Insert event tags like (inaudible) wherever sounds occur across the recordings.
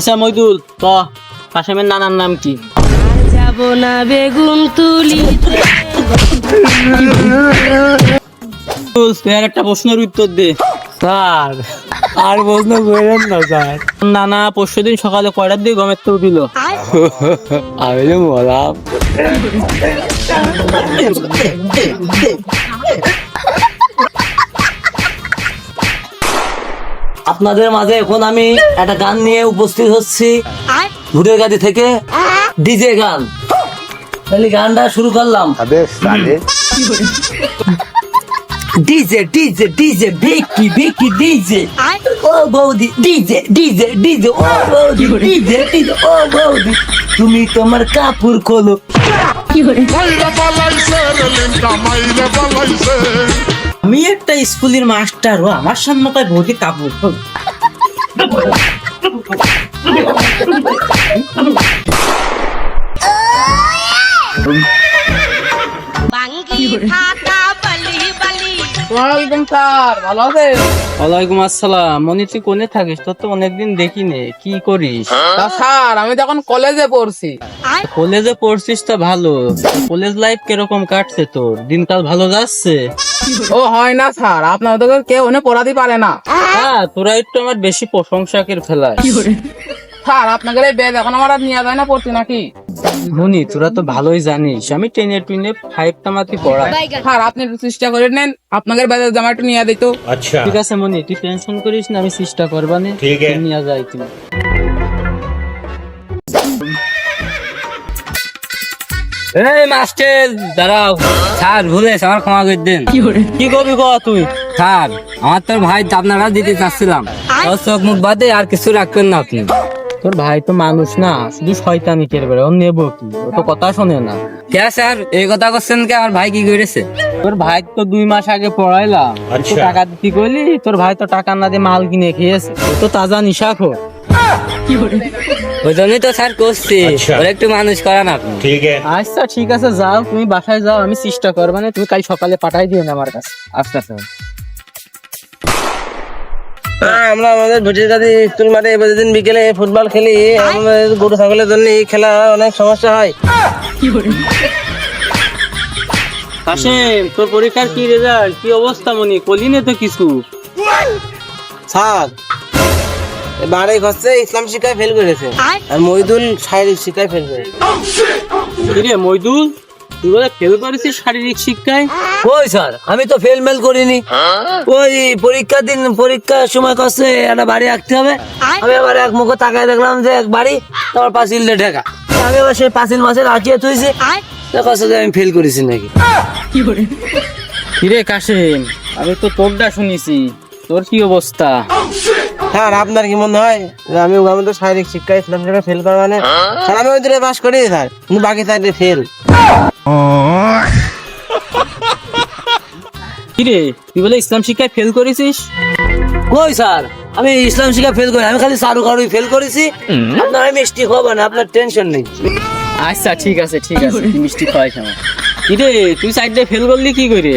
আচ্ছা মইদুল ক কাশেমের নানার নাম কি? যাব না বেগুন তুলিতে আর একটা প্রশ্নের উত্তর দে। স্যার আর প্রশ্ন করেন না স্যার। নানা পরশু দিন সকালে কয়টার দিকে গমের তো উঠিল? আমি যে বললাম আপনাদের মাঝে এখন আমি একটা গান নিয়ে উপস্থিত হচ্ছি। ভুটের গাড়ি থেকে ডিজে গান। তাহলে গানটা শুরু করলাম। ডিজে ডিজে ডিজে বেকি বেকি ডিজে। ও বৌদি ডিজে ডিজে ডিজে ও বৌদি ডিজে ডিজে ও বৌদি। তুমি তোমার কাপড় খোলো। কি করে আমি একটা স্কুলের মাস্টার ও আমার সামনে তাই বলি কাপড় বাঙ্গি বলি স্যার ভালো আছেন? ওয়ালাইকুম আসসালাম। মনে তুই কোনে থাকিস? তোর তো অনেকদিন দেখি কি করিস? তা স্যার আমি তো এখন কলেজে পড়ছি। কলেজে পড়ছিস তো ভালো। কলেজ লাইফ কীরকম কাটছে তোর? দিনকাল ভালো যাচ্ছে? ও হয় না স্যার আপনার তো কেউ ওনে পড়াতে পারে না। হ্যাঁ তোরা একটু আমার বেশি প্রশংসাকের ফেলায়। স্যার আপনাকে এই বেদ এখন আমার আর নিয়ে যায় না পড়তে নাকি? মনি তোরা তো ভালোই জানিস। আমি টেনে টুনে ফাইভ টামাতি পড়াই। স্যার আপনি একটু চেষ্টা করে নেন। আপনাদের বেদের জামা একটু নিয়ে দিত আচ্ছা। ঠিক আছে মনি তুই টেনশন করিস না আমি চেষ্টা করবানে ঠিক আছে। নিয়ে যাই তুমি। এই মাস্টার দাঁড়াও। স্যার ভুলেছ আমার ক্ষমা করে দেন। কি করবি ক তুই? স্যার আমার তোর ভাই আপনারা দিতে চাচ্ছিলাম। চোখ মুখ বাদে আর কিছু রাখবেন না আপনি। তোর ভাই তো মানুষ না শুধু শয়তানি কেড়ে বেড়ে ও নেব কি? ও তো কথা শোনে না। কে স্যার? এই কথা করছেন কে? আমার ভাই কি করেছে তোর ভাই তো দুই মাস আগে পড়াইলাম। আচ্ছা। টাকা দিতে কইলি তোর ভাই তো টাকা না দিয়ে মাল কিনে খেয়েছে। তো তাজা নিশাখোর। ওই জন্যই তো স্যার আচ্ছা। একটু মানুষ ঠিক আছে। আচ্ছা ঠিক আছে যাও তুমি বাসায় যাও আমি চেষ্টা করব মানে তুমি কাল সকালে পাঠাই দিও না আমার কাছে। আচ্ছা স্যার আমরা আমাদের ভুটির কাছে স্কুল মাঠে প্রতিদিন বিকেলে ফুটবল খেলি আমাদের গরু ছাগলের জন্য এই খেলা অনেক সমস্যা হয়। কাশেম তোর পরীক্ষার কি রেজাল্ট কি অবস্থা মনি? কলি নে তো কিছু। স্যার বারে হচ্ছে ইসলাম শিক্ষায় ফেল করেছে। আর মহিদুল শারীরিক শিক্ষায় ফেল করেছে। কিরে মইদুল? তুই ফেল করেছিস শারীরিক শিক্ষায়? ওই স্যার আমি তো ফেল মেল করিনি। ওই পরীক্ষার দিন পরীক্ষার সময় কাছে একটা বাড়ি আঁকতে হবে। আমি আবার এক মুখে তাকায় দেখলাম যে এক বাড়ি তোমার পাঁচিল দিয়ে ঢেকা। আমি আবার সেই পাঁচিল মাছের আঁকিয়ে তুইছি কাছে আমি ফেল করেছি নাকি? কিরে কাশেম আমি তো তোরটা শুনেছি। তোর কি অবস্থা? স্যার আপনার কি মনে হয় যে আমি আমাদের শারীরিক শিক্ষা ইসলাম শিক্ষায় ফেল করা মানে? স্যার আমি ওই দূরে পাস করি স্যার। কিন্তু বাকি সাইডে ফেল কিরে তুই বলে ইসলাম শিক্ষায় ফেল করেছিস? কই স্যার? আমি ইসলাম শিক্ষা ফেল করি আমি খালি চারু কারুই ফেল করেছি। আপনার আমি মিষ্টি খাব না আপনার টেনশন নেই। আচ্ছা ঠিক আছে ঠিক আছে তুই মিষ্টি খাওয়াইস আমার কিরে তুই সাইডে ফেল করলি কি করে?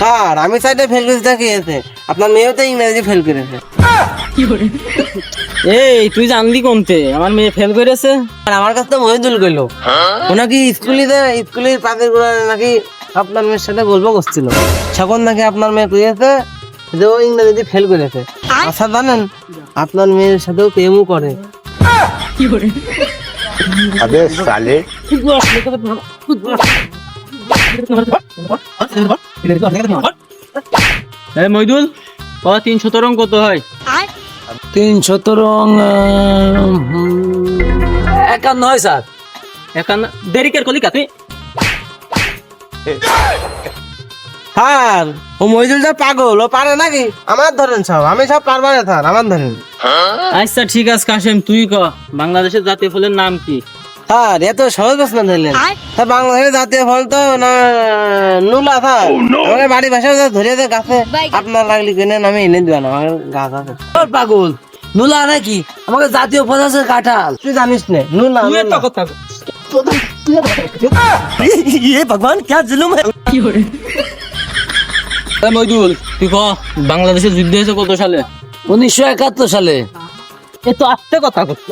স্যার আমি সাইডে ফেল করেছি তা কি আছে আপনার মেয়েও তো ইংরেজি ফেল করেছে। (laughs) এই তুই জানলি কোনতে? আমার মেয়ে ফেল করেছে। আর আমার কাছে তো মহিদুল কইল। হ্যাঁ? ওনাকি স্কুলে স্কুলে পাখির নাকি আপনার মেয়ের সাথে গল্প করছিল। নাকি আপনার মেয়ে কইছে যে ও ফেল করেছে। আচ্ছা, জানেন আপনার মেয়ের সাথেও প্রেমও করে। কি করে আবে সালে তিনশো তরং কত হয়? তিন রং একান্ন হয় স্যার। একান্ন। দেরি কের কলিকা তুই? হ্যাঁ ও মহিদুলটা পাগল ও পারে নাকি? আমার ধরেন সব আমি সব পারবার থার স্যার আমার ধরেন। আচ্ছা ঠিক আছে কাশেম তুই ক। বাংলাদেশের জাতীয় ফুলের নাম কি? স্যার এত সহজ প্রশ্ন ধরলেন স্যার বাংলাদেশের জাতীয় ফল তো না নুলা স্যার আমাদের বাড়ি ভাষায় ধরে যে গাছে আপনার লাগলি কিনে আমি এনে দিবা না আমার গাছ আছে ওর পাগল নুলা নাকি আমাকে জাতীয় ফল আছে কাঁঠাল তুই জানিস না নুলা তুই নুলা। একটা কথা কর। ये भगवान क्या जुलुम है এই মইদুল তুই ক বাংলাদেশের যুদ্ধ হয়েছে কত সালে উনিশশো একাত্তর সালে এ তো আস্তে কথা করছে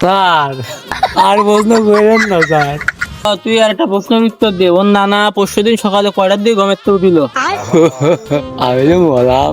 স্যার, আর প্রশ্ন করেন না, স্যার। তুই আর একটা প্রশ্নের উত্তর দে। ওর নানা পরশু দিন সকালে কয়টার দিকে গমের তো উঠিল আমি যে বললাম